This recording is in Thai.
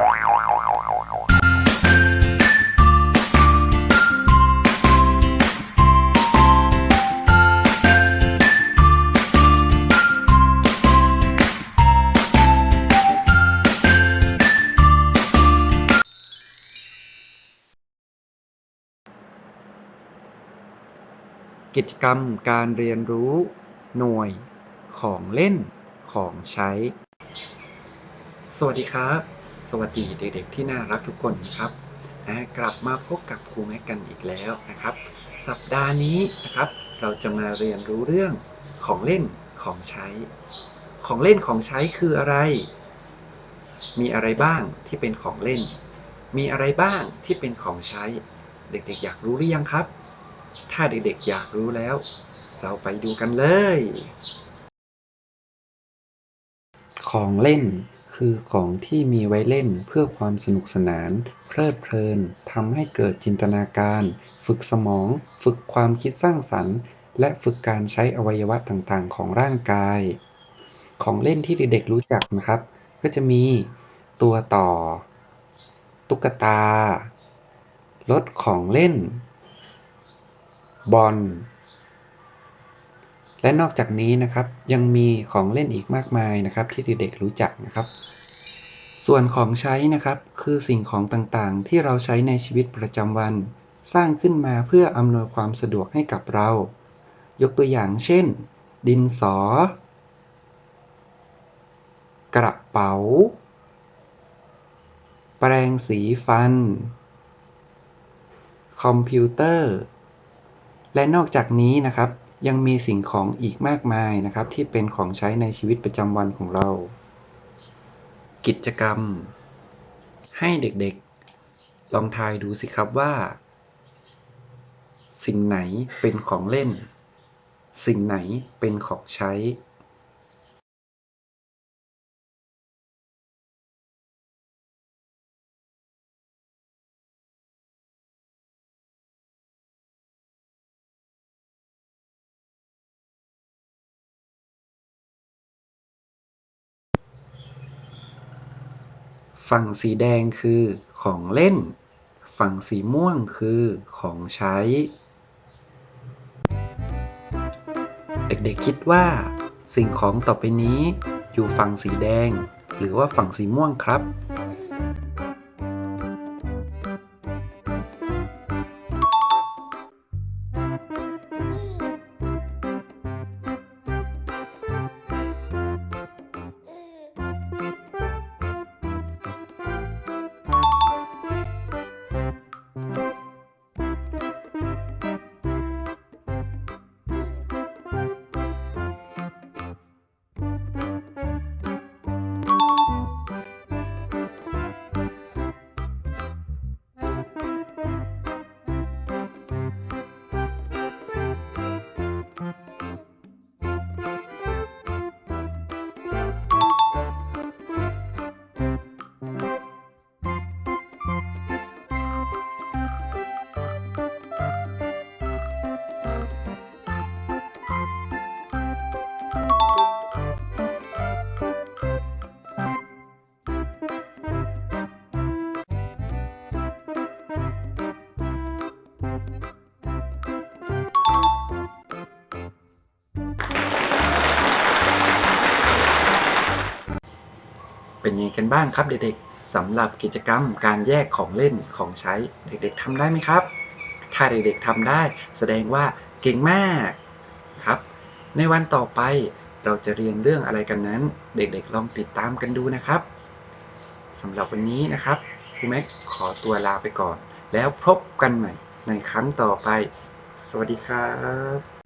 กิจกรรมการเรียนรู้ หน่วย ของเล่น ของใช้ สวัสดีครับ สวัสดีเด็กๆที่น่ารักทุกคนนะครับอ่ากลับมาพบกับครูแม็กกันอีกแล้วนะครับ สัปดาห์นี้นะครับ เราจะมาเรียนรู้เรื่องของเล่นของใช้ ของเล่นของใช้คืออะไร มีอะไรบ้างที่เป็นของเล่น มีอะไรบ้างที่เป็นของใช้ เด็กๆ อยากรู้หรือยังครับ ถ้าเด็กๆอยากรู้แล้ว เราไปดูกันเลย ของเล่น คือของที่มีไว้เล่นเพื่อความสนุกสนาน เพลิดเพลินทำให้เกิดจินตนาการ ฝึกสมอง ฝึกความคิดสร้างสรรค์ และฝึกการใช้อวัยวะต่างๆ ของร่างกาย ของเล่นที่เด็กๆรู้จักนะครับ ก็จะมีตัวต่อ ตุ๊กตารถของเล่น บอล และนอกจากนี้นะครับยังมีของเล่นอีกมากมายนะครับ ที่เด็กๆรู้จักนะครับ ส่วนของใช้นะครับคือสิ่งของต่างๆ ที่เราใช้ในชีวิตประจำวัน สร้างขึ้นมาเพื่ออำนวยความสะดวกให้กับเรา ยกตัวอย่างเช่น ดินสอ กระเป๋า แปรงสีฟัน คอมพิวเตอร์ และนอกจากนี้นะครับ ยังมีสิ่งของอีกมากมายนะครับ ที่เป็นของใช้ในชีวิตประจำวันของเรา กิจกรรม ให้เด็กๆ ลองทายดูสิครับว่า สิ่งไหนเป็นของเล่น สิ่งไหนเป็นของใช้ ฝั่งสีแดงคือของเล่น ฝั่งสีม่วงคือของใช้ เด็กๆคิดว่า สิ่งของต่อไปนี้อยู่ฝั่งสีแดง หรือว่าฝั่งสีม่วงครับ เป็นยังไงกันบ้างครับเด็กๆสำหรับกิจกรรมการแยกของเล่นของใช้เด็กๆทำได้ไหมครับ ถ้าเด็กๆทำได้ แสดงว่าเก่งมากครับ ในวันต่อไปเราจะเรียนเรื่องอะไรกันนั้น เด็กๆลองติดตามกันดูนะครับสำหรับวันนี้นะครับครูแม็กขอตัวลาไปก่อน แล้วพบกันใหม่ในครั้งต่อไป สวัสดีครับ